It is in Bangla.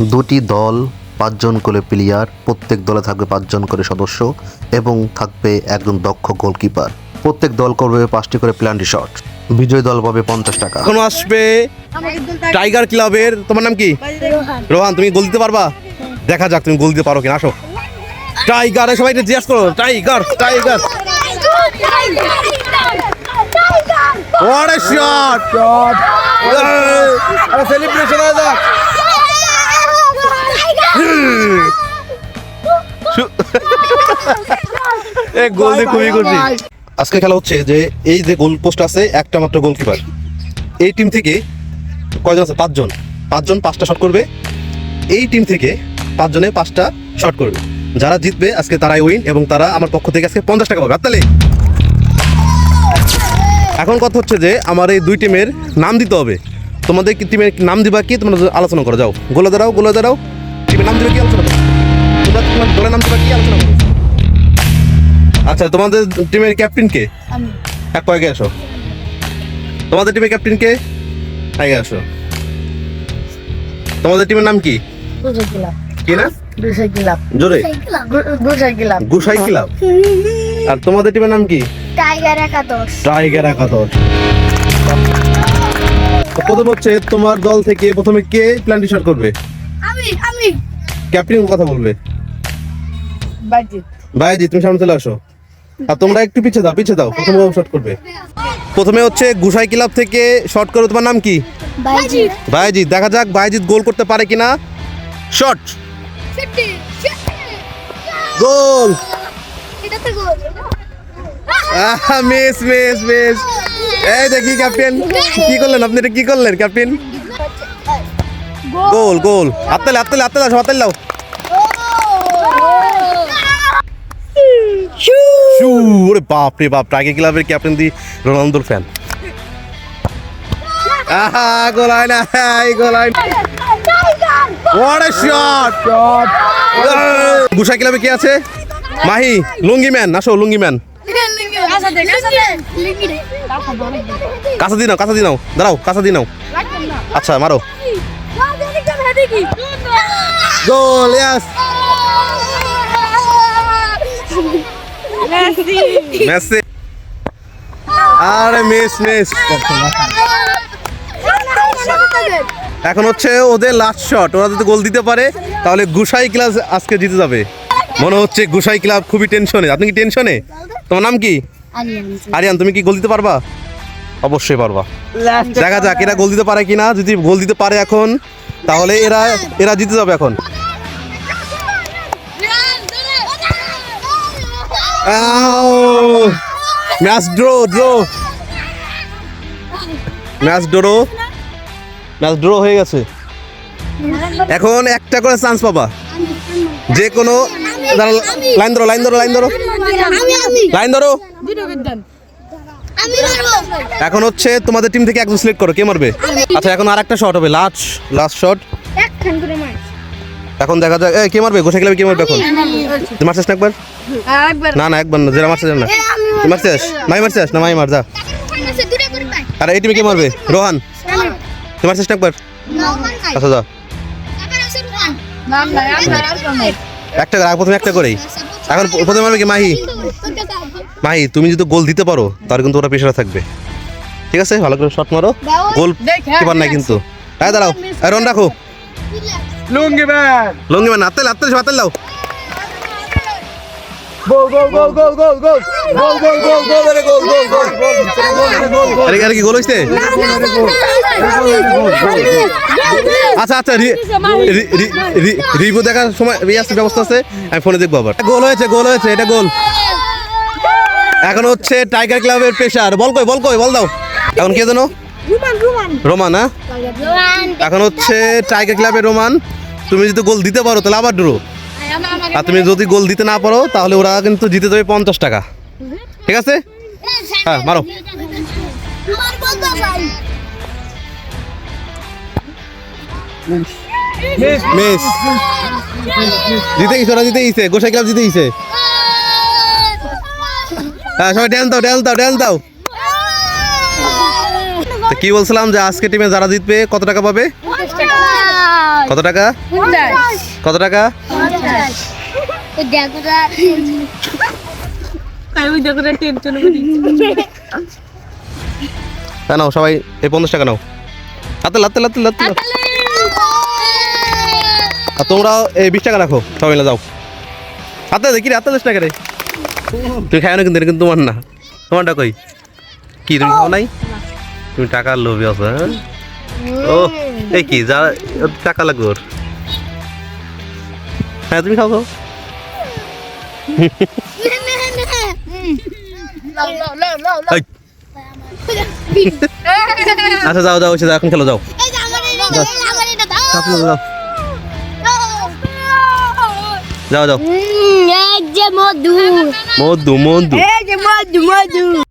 দুটি দল পাঁচজন করে প্লেয়ার প্রত্যেক দলে থাকবে পাঁচজন করে সদস্য এবং থাকবে একজন দক্ষ গোলকিপার। প্রত্যেক দল করবে পাঁচটি করে প্ল্যান্টি শট। বিজয়ী দল পাবে পঞ্চাশ টাকা। এখন আসবে টাইগার ক্লাবের তোমার নাম কি? রোহান তুমি গোল দিতে পারবা? দেখা যাক তুমি গোল দিতে পারো কিনা আসো। টাইগার সবাই জিজ্ঞাসা করো। Tiger tiger. What a shot! Shot! আরে সেলিব্রেশন হয়ে যাক। এ গোল দিয়ে খুবই আজকে খেলা হচ্ছে যে এই যে গোল পোস্ট আছে একটা মাত্র গোলকিপার। এই টিম থেকে কয়জন আছে? পাঁচজন। পাঁচজন পাঁচটা শট করবে। এই টিম থেকে পাঁচজনে পাঁচটা শট করবে। যারা জিতবে আজকে তারাই উইন এবং তারা আমার পক্ষ থেকে আজকে পঞ্চাশ টাকা পাবে। তাহলে এখন কথা হচ্ছে যে আমার এই দুই টিমের নাম দিতে হবে। তোমাদের টিমের নাম দিবা কি? তোমরা আলোচনা করো যাও। গোলে দাঁড়াও গোলা দাঁড়াও। নাম দিবে কি আলোচনা করো তোমরা তোমার দলের নাম দিবা কি আলোচনা করো আচ্ছা তোমাদের টিমের ক্যাপ্টেন কে? আমি। এক কয়েকে আসো। তোমাদের টিমের ক্যাপ্টেন কে? আগে আসো। তোমাদের টিমের নাম কি? কি না? জোরে। গুসাই ক্লাব। আর তোমাদের টিমের নাম কি? টাইগার একাদশ। টাইগার একাদশ। প্রথম হচ্ছে তোমার দল থেকে প্রথমে কে প্ল্যান্টি শট করবে? আমি আমি। ক্যাপ্টেন কথা বলবে? বাজিত। ভাইজি তুমি সামনে চলে আসো। আর তোমরা একটু পিছে দাও পিছে দাও প্রথমে শট করবে। প্রথমে হচ্ছে গুসাই ক্লাব থেকে শট করো তোমার নাম কি? বাজিত। ভাইজিৎ দেখা যাক ভাইজিৎ গোল করতে পারে কিনা। Shot goal! এটা তো গোল মিস মিস মিস এই দেখি ক্যাপ্টেন কি করলেন? আপনি এটা কি করলেন ক্যাপ্টেন গোল গোল আত্তালে আত্তালে আত্তালে আসো আত্তালে দাও। শু, ওরে বাপ রে বাপ টাইগার ক্লাবের ক্যাপ্টেন দি রোনালদোর ফ্যান আহা, গোল হয় না, এই গোল হয় What a shot! Shot! গুসা ক্লাবে কে আছে? মাহি, লুঙ্গি ম্যান আসো, লুঙ্গি ম্যান কাঁচা দি নাও, কাঁচা দি দাঁড়াও, কাঁচা দি নাও। আচ্ছা মারো। Goal yes Messi. আরে মিস মিস এখন হচ্ছে ওদের লাস্ট শট ওরা যদি গোল দিতে পারে তাহলে গুসাই ক্লাব আজকে জিতে যাবে। মনে হচ্ছে গুসাই ক্লাব খুবই টেনশনে আপনি কি টেনশনে তোমার নাম কি? আরিয়ান তুমি কি গোল দিতে পারবা? অবশ্যই পারবা। দেখা যাক এরা গোল দিতে পারে কিনা। যদি গোল দিতে পারে এখন তাহলে এরা এরা জিতে যাবে এখন। Match draw draw. Match draw. Match draw হয়ে গেছে। এখন একটা করে চান্স পাবা। যে কোনো লাইন ধরো লাইন ধরো লাইন ধরো। লাইন ধরো। এখন হচ্ছে তোমাদের টিম থেকে একজন সিলেক্ট করো কে মারবে? আচ্ছা এখন আর একটা শট হবে লাস্ট লাস্ট শট একখান করে মার। এখন দেখা যাক এ কে মারবে? গোসা খেলাবে কে মারবে এখন? মারছিস না একবার? না না একবার না যেটা মারছিস না। তুই মারছিস? মাই মারছিস? না মাই মার যা। আর এই টিমে কে মারবে? রোহান। তুই মারছিস না একবার? আচ্ছা যা। একটা করে প্রথমে একটা করেই। এখন প্রথমে মারবে কি মাহি? ভাই তুমি যদি গোল দিতে পারো তার কিন্তু ওটা পেশারা থাকবে ঠিক আছে ভালো করে শট মারো গোল কিপার নাই কিন্তু হ্যাঁ দাঁড়াও রন রাখো লুঙ্গি ব্যান লুঙ্গি ম্যান আত্তেল আত্তেল সব দাও আচ্ছা আচ্ছা রিভিউ দেখার সময় ব্যবস্থা আছে আমি ফোনে দেখব আবার গোল হয়েছে গোল হয়েছে এটা গোল এখন হচ্ছে টাইগার ক্লাবের পেশার বল কই বল কই বল দাও। এখন কে জানো? রুমান রুমান। রোমান হ্যাঁ? এখন হচ্ছে টাইগার ক্লাবের রোমান। তুমি যদি গোল দিতে পারো তাহলে আবার ড্রো আর তুমি যদি গোল দিতে না পারো তাহলে ওরা কিন্তু জিতে যাবে পঞ্চাশ টাকা। ঠিক আছে? হ্যাঁ মারো। মিস। জিতে গেছে ওরা জিতে গেছে। গোসাই ক্লাব জিতে গেছে। হ্যাঁ সবাই ড্যান্স দাও ড্যান্স দাও ড্যান্স দাও। তো কি বলছিলাম যে আজকে টিমে যারা জিতবে কত টাকা পাবে? কত টাকা? কত টাকা? হ্যাঁ নাও সবাই এই পঞ্চাশ টাকা নাও। হাতে লাতে লাতে লাতে। আর তোমরাও এই বিশ টাকা রাখো সবাই যাও। হাতে দেখি রে হাতে দশ টাকা রে তুমি খাই না কিন্তু কিন্তু তোমার না। তোমারটা কই? কি তুমি খাও নাই? তুমি টাকার লোভে আছো হ্যাঁ? ও এই কি যা টাকা লাগবে ওর। হ্যাঁ তুমি খাও খাও। আচ্ছা যাও যাও যাও, এখন খেলো যাও যাও। যাও যাও যে মধু মধু মধু এই যে মধু মধু